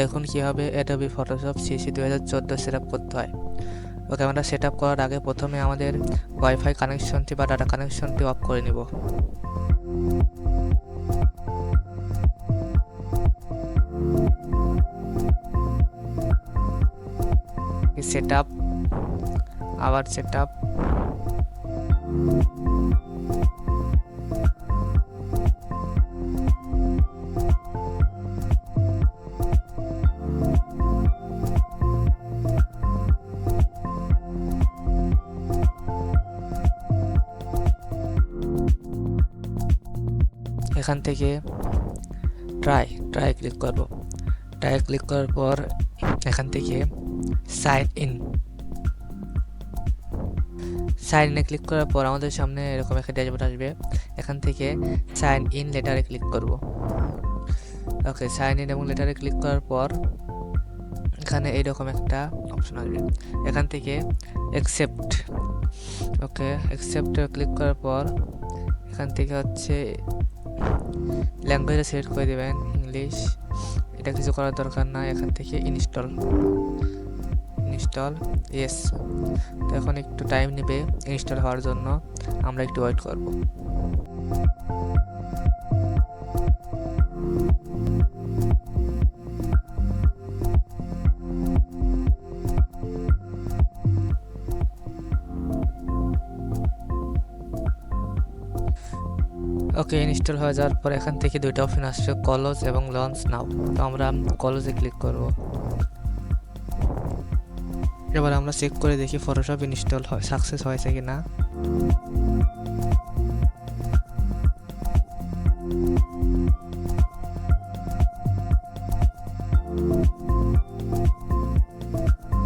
দেখুন কীভাবে Adobe Photoshop CC দু হাজার চোদ্দ সেট আপ করতে হয়। ওকে আমরা সেট আপ করার আগে প্রথমে আমাদের ওয়াইফাই কানেকশনটি বা ডাটা কানেকশনটি অফ করে নিব। সেট আপ আবার সেট আপ এখান থেকে ট্রাই ট্রাই ক্লিক করব। ট্রাই ক্লিক করার পর এখান থেকে সাইন ইন সাইন ইনে ক্লিক করার পর আমাদের সামনে এরকম একটা ড্যাশবোর্ড আসবে। এখান থেকে সাইন ইন লেটারে ক্লিক করব। ওকে সাইন ইন এবং লেটারে ক্লিক করার পর এখানে এইরকম একটা অপশন আসবে। এখান থেকে অ্যাকসেপ্ট ওকে অ্যাকসেপ্টে ক্লিক করার পর এখান থেকে হচ্ছে ল্যাঙ্গুয়েজে সিলেক্ট করে দেবেন ইংলিশ এটা কিছু করার দরকার না এখান থেকে ইনস্টল ইনস্টল ইয়েস তো এখন একটু টাইম নেবে ইনস্টল হওয়ার জন্য, আমরা একটু ওয়েট করব। ওকে ইনস্টল হয়ে যাওয়ার পর এখান থেকে দুইটা অপশন আসছে কলজ এবং লঞ্চ নাও তো আমরা কলজে ক্লিক করব। এবার আমরা চেক করে দেখি ফটোশপ ইনস্টল হয় সাকসেস হয়েছে কি না